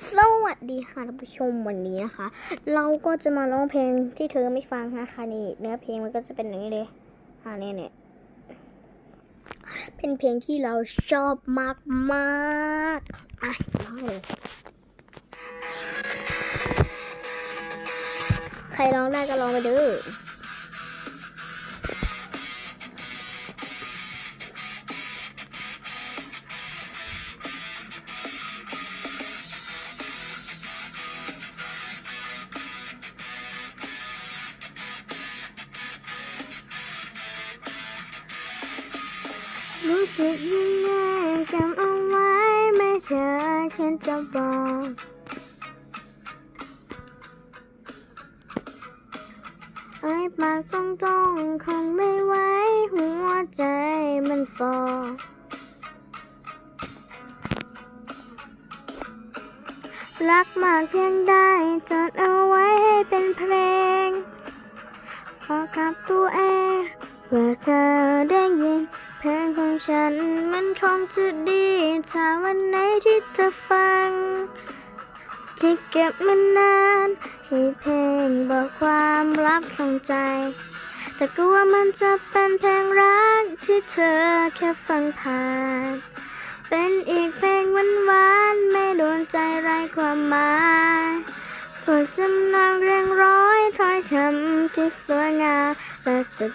สวัสดีค่ะท่านผู้ชมวันนี้นะคะ เราก็จะมาร้องเพลงที่เธอไม่ฟังนะคะนี่เนื้อเพลงมันก็จะเป็นอย่างนี้เลยอ่าเนี่ยเนี่ยเป็นเพลงที่เราชอบมากมากๆอะร้องเลยใครร้องได้ก็ร้องไปเด้อ รู้สึกยังไงจำเอาไว้ไม่เชื่อฉันจะบอกไอ้ปากตรงๆคงไม่ไหวหัวใจมันฟอรักมากเพียงใดจดเอาไว้ให้เป็นเพลงขอกับตัวเอง ฉันมันคงจะดีถ้าวันไหนที่เธอฟังที่เก็บมันนานให้เพลงบอกความลับของใจ แต่ก็ว่ามันจะเป็นเพลงรักที่เธอแค่ฟังผ่าน เป็นอีกเพลงหวานๆไม่โดนใจไรความหมายผลจำนองเรียงร้อยถ้อยคำที่สวยงามและจะ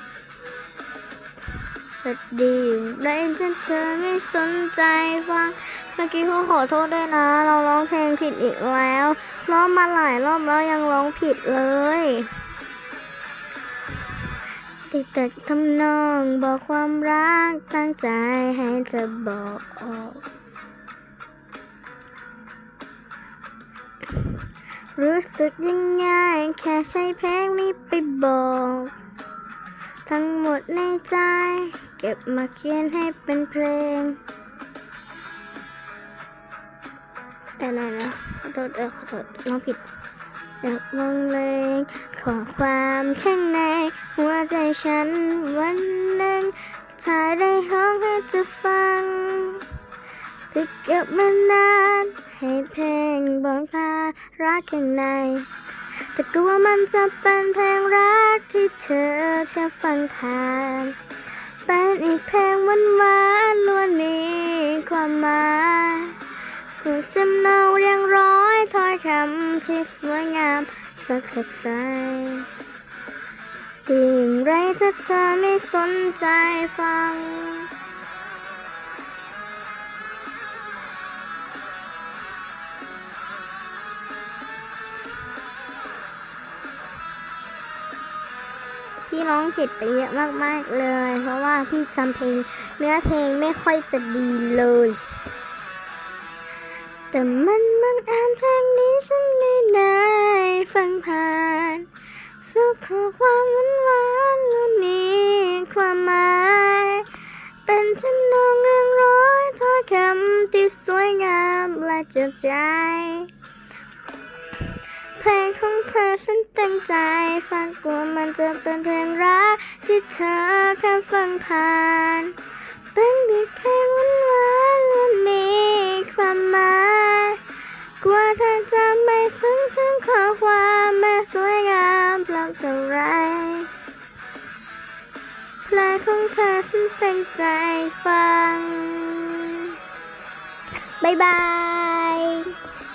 จะดีอย่างไรถ้าเธอไม่สนใจฟังเมื่อกี้เขาขอโทษด้วยนะ เราร้องเพลงผิดอีกแล้วร้องมาหลายรอบแล้วยังร้องผิดเลยติดแต่ทำนองบอกความรักตั้งใจให้เธอบอกรู้สึกยังไงแค่ใช้เพลงนี้ไปบอก ทั้งหมดในใจ เก็บมาเขียนให้เป็นเพลงแต่ไหนนะขอโทษเออขอโทษน้องผิดอยากมองเลยขอความข้างใน หัวใจฉันวันหนึ่งถ้าได้ร้องให้เธอฟังที่เก็บมานานให้เพลงบอกพารักข้างในแต่ก็ว่ามันจะเป็นเพลงรักที่เธอแค่ฟังผ่าน อีกเพลงหวานหวานล้วนมีความหมายผูกจำนาเรียงร้อยถ้อยคำที่สวยงามสักสักใสดีอย่างไรถ้าเธอไม่สนใจฟัง พี่ร้องผิดไปเยอะมากๆเลย เพราะว่าพี่จำเพลง เนื้อเพลงไม่ค่อยจะดีเลย แต่มันบังเอิญเพลงนี้ฉันไม่ได้ฟังผ่านสุขข้อความหวานหวานๆมันมีความหมาย เป็นทำนองเรื่องร้อยถ้อยคำที่สวยงามและจ็บใจ มันจะเป็นเพลงรักที่เธอแค่ฟังผ่าน เป็นบีทเพลงหวานๆและมีความหมายกลัวเธอจะไม่ซึ้งถึงข้อความแม้สวยงามเปล่าเท่าไรเพลงของเธอฉันตั้งใจฟัง บ๊ายบาย